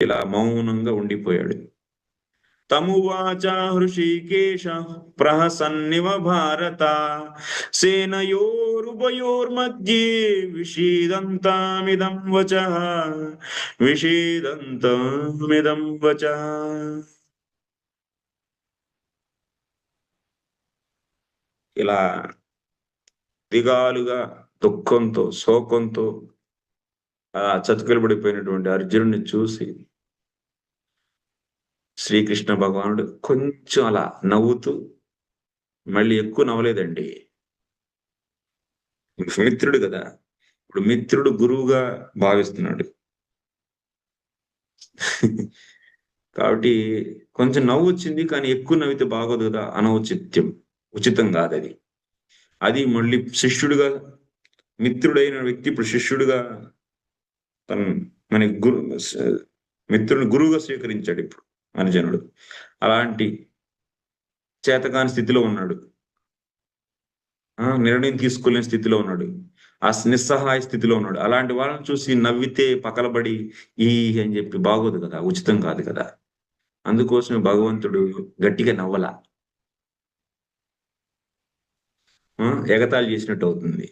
ఇలా మౌనంగా ఉండిపోయాడు. తమువాచ హృషికేశ ప్రహసన్నివ భారత సేనయోరుభయోర్మధ్యే విషీదంతమిదం వచ విషీదంతమిదం వచ. ఇలా దిగాలుగా దుఃఖంతో శోకంతో ఆ చతుకలబడిపోయినటువంటి అర్జునుడిని చూసి శ్రీకృష్ణ భగవానుడు కొంచెం అలా నవ్వుతూ మళ్ళీ ఎక్కువ నవ్వలేదండి. మిత్రుడు కదా. ఇప్పుడు మిత్రుడు గురువుగా భావిస్తున్నాడు. కాబట్టి కొంచెం నవ్వు వచ్చింది కానీ ఎక్కువ నవ్వితే బాగోదు కదా అనౌచిత్యం. ఉచితం కాదు అది. అది మళ్ళీ శిష్యుడిగా మిత్రుడైన వ్యక్తి ఇప్పుడు శిష్యుడిగా తన మన గురు మిత్రుని గురువుగా స్వీకరించాడు ఇప్పుడు. అనుజనుడు అలాంటి చేతకాని స్థితిలో ఉన్నాడు. నిర్ణయం తీసుకోలేని స్థితిలో ఉన్నాడు. ఆ నిస్సహాయ స్థితిలో ఉన్నాడు. అలాంటి వాళ్ళని చూసి నవ్వితే పకలబడి ఈ అని చెప్పి బాగోదు కదా ఉచితం కాదు కదా. అందుకోసమే భగవంతుడు గట్టిగా నవ్వల. ఎగతాళి చేసినట్టు అవుతుంది.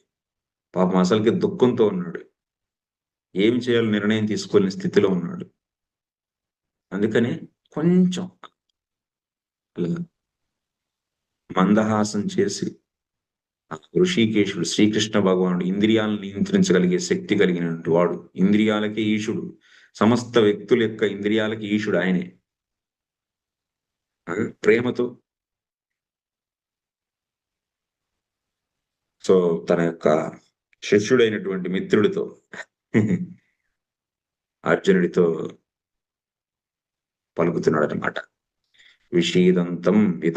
పాపం అసలుకి దుఃఖంతో ఉన్నాడు. ఏం చేయాలో నిర్ణయం తీసుకోలేని స్థితిలో ఉన్నాడు. అందుకని కొంచెం మందహాసం చేసి ఋషికేశుడు శ్రీకృష్ణ భగవానుడు ఇంద్రియాలను నియంత్రించగలిగే శక్తి కలిగినటువంటి వాడు. ఇంద్రియాలకి ఈశుడు. సమస్త వ్యక్తుల యొక్క ఇంద్రియాలకి ఈశుడు ఆయనే. ప్రేమతో. సో తన యొక్క శిష్యుడైనటువంటి మిత్రుడితో అర్జునుడితో పలుకుతున్నాడు అనమాట విషీదంతం విధ